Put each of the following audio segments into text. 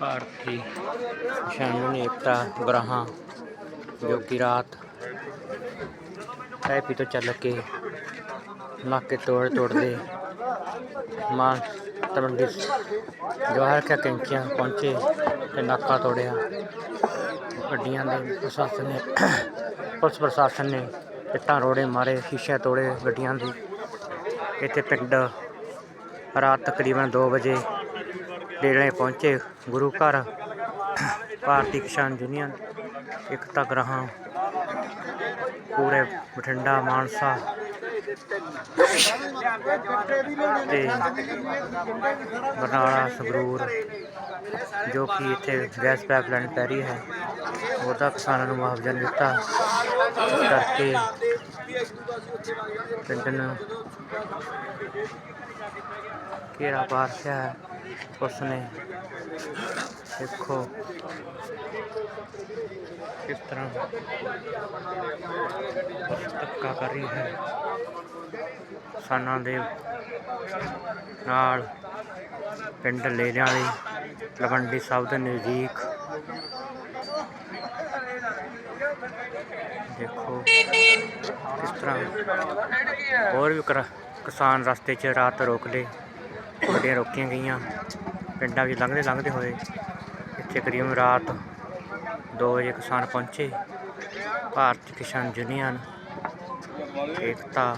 ਭਾਰਤੀ ਕਿਸਾਨ ਏਕਤਾ ਗ੍ਰਾਹਾਂ, ਜੋ ਕਿ ਰਾਤ ਟੈਪੀ ਤੋਂ ਚੱਲ ਕੇ ਨਾਕੇ ਤੋੜ ਤੋੜਦੇ ਮਾਨ ਤਲਵੰਡੀ ਜਵਾਹਰ ਕਾ ਕੈਂਚੀਆਂ ਪਹੁੰਚੇ ਤੇ ਨਾਕਾ ਤੋੜਿਆ। ਗੱਡੀਆਂ ਦੇ ਪ੍ਰਸ਼ਾਸਨ ਨੇ, ਪੁਲਿਸ ਪ੍ਰਸ਼ਾਸਨ ਨੇ ਇੱਟਾਂ ਰੋੜੇ ਮਾਰੇ, ਸ਼ੀਸ਼ੇ ਤੋੜੇ ਗੱਡੀਆਂ ਦੇ। ਇੱਥੇ ਪਿੰਡ ਰਾਤ ਤਕਰੀਬਨ 2 ਵਜੇ ਡੇਰੇ ਪਹੁੰਚੇ, ਗੁਰੂ ਘਰ। ਭਾਰਤੀ ਕਿਸਾਨ ਯੂਨੀਅਨ ਇਕਤਾ ਗ੍ਰਹਾਂ ਪੂਰੇ ਬਠਿੰਡਾ, ਮਾਨਸਾ। ਤੇ ਬਰਨਾਲਾ, ਸੰਗਰੂਰ, ਜੋ ਕਿ ਇੱਥੇ ਗੈਸ ਪਾਈਪਲਾਈਨ ਪੈ ਰਹੀ ਹੈ। ਉਹਦਾ ਕਿਸਾਨਾਂ ਨੂੰ ਮੁਆਵਜ਼ਾ ਦਿੱਤਾ। ਕਰਕੇ ਪਿੰਡ ਨੂੰ ਘੇਰਾ ਪਾ ਹੈ। ਉਸ ਨੇ ਦੇਖੋ ਕਿਸ ਤਰ੍ਹਾਂ ਧੱਕਾ ਕਰ ਰਹੀ ਹੈ। ਕਿਸਾਨਾਂ ਦੇ ਨਾਲ ਪਿੰਡ ਲੇਲਿਆਂ ਦੇ ਲਵੰਡੀ ਸਾਹਿਬ ਦੇ ਨਜ਼ਦੀਕ। ਦੇਖੋ ਕਿਸ ਤਰ੍ਹਾਂ ਹੋਰ ਵੀ ਕਿਸਾਨ ਰਸਤੇ 'ਚ ਰਾਤ ਰੋਕ ਲਏ ਗੱਡੀਆਂ ਰੋਕੀਆਂ ਗਈਆਂ। ਪਿੰਡਾਂ ਵਿੱਚ ਲੰਘਦੇ ਲੰਘਦੇ ਹੋਏ। ਇੱਥੇ ਕਰੀਬ ਰਾਤ 2 ਵਜੇ ਕਿਸਾਨ ਪਹੁੰਚੇ। ਭਾਰਤ ਕਿਸਾਨ ਯੂਨੀਅਨ, ਏਕਤਾ,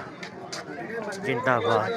ਜਿੰਦਾਬਾਦ।